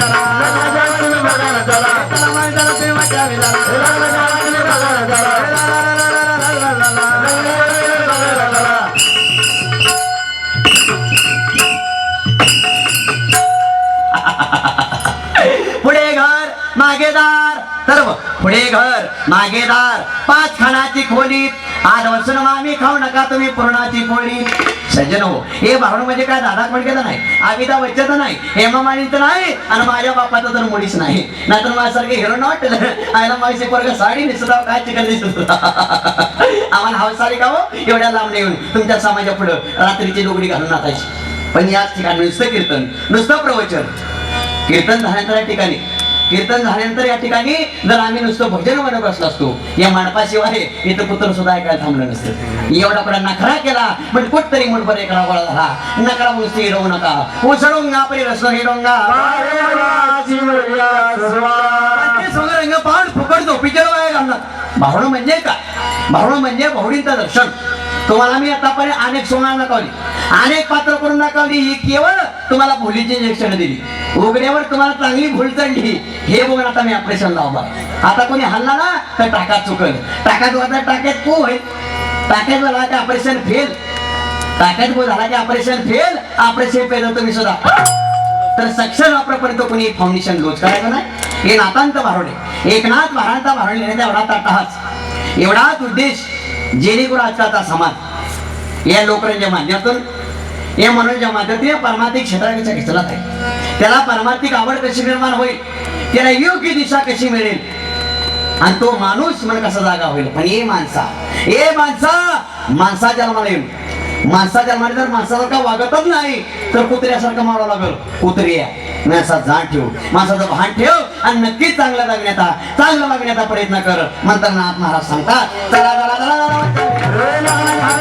जना सर्व तर पुढे घर मागेदार पाच खानाची खोली. आज वचन मामी खाऊ नका तुम्ही पूर्णाची खोली. सज्जन हो हे भावण म्हणजे काय? दादा फडकेचं नाही. अमिताभ बच्चनचं नाही. हेमा मालिनीचं नाही आणि माझ्या बापाचं तर मुळीच नाही. नाहीतर माझ्यासारखे हिरो नॉट आयला माझी पोरग साडी नेसत काय चिकन दिसत आम्हाला हवस आली का हो? एवढ्या लांब येऊन तुमच्या समाजा पुढं रात्रीची डोगडी घालून नाचायची. पण याच ठिकाणी नुसतं कीर्तन नुसतं प्रवचन. कीर्तन झाल्यानंतर या ठिकाणी कीर्तन झाल्यानंतर या ठिकाणी जर आम्ही नुसतं भजन म्हणत बसलो असतो या माणपाशिवाय इथं पुत्र सुद्धा ऐकायला थांबलं नसतं. एवढा पुढे नखरा केला पण कुठतरी मुठभर एकडा गोळा झाला. नकरा मुस्ती हिरवू नका. उसळूंगा परी रस हिरवंगा ते पाहून फुकट झोपीच्या वाया घालणार. भावण म्हणजे काय? भावण म्हणजे भावडींचं दर्शन. तुम्हाला मी आतापर्यंत अनेक सोना दाखवली. अनेक पात्र करून दाखवली. ही केवळ तुम्हाला भुलीची इंजेक्शन दिली. उघड्यावर तुम्हाला चांगली भूल चढली. हे बघून आता मी ऑपरेशन लावला आता कोणी हल्ला ना तर टाका चुकल. टाकात वाजता टाक्यात को होईल टाक्यात झाला की ऑपरेशन फेल. टाक्यात को झाला की ऑपरेशन फेल. ऑपरेशन फेल तुम्ही सुद्धा. तर सक्षम वापरापर्यंत कोणी फाउंडेशन लोच करायचं नाही. हे नातांत भारोडे. एकनाथ महाराजांचा भारोडे लिहिण्याचा एवढा ताटाच एवढाच उद्देश जेणेकरून आजकालचा समाज या लोकांच्या माध्यमातून या मनोरंजन माध्यमातून या परमार्थिक क्षेत्राच्या घेतला आहे. त्याला परमार्थिक आवड कशी निर्माण होईल? त्याला योग्य दिशा कशी मिळेल? आणि तो माणूस मन कसा जागा होईल? पण ए माणसा ए माणसा माणसा जन्माला येईल माणसा जन्माला जर माणसासारखा वागतच नाही तर कुत्र्यासारखं मारावं लागल. कुत्र्या माणसा जाण ठेव. माणसाचं भान ठेव आणि नक्कीच चांगला वागण्याचा चांगला वागण्याचा प्रयत्न कर. म्हणताना महाराज सांगतात चला चला, चला.